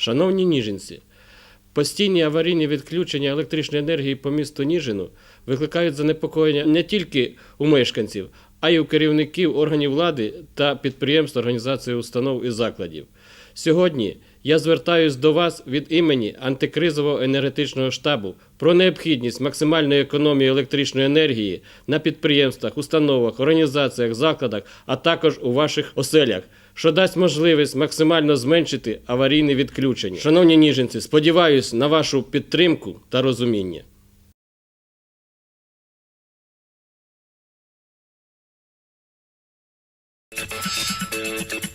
Шановні ніженці, постійні аварійні відключення електричної енергії по місту Ніжину викликають занепокоєння не тільки у мешканців, а й у керівників органів влади та підприємств, організацій, установ і закладів. Сьогодні я звертаюсь до вас від імені антикризового енергетичного штабу про необхідність максимальної економії електричної енергії на підприємствах, установах, організаціях, закладах, а також у ваших оселях, що дасть можливість максимально зменшити аварійні відключення. Шановні ніженці, сподіваюся на вашу підтримку та розуміння. Thank you.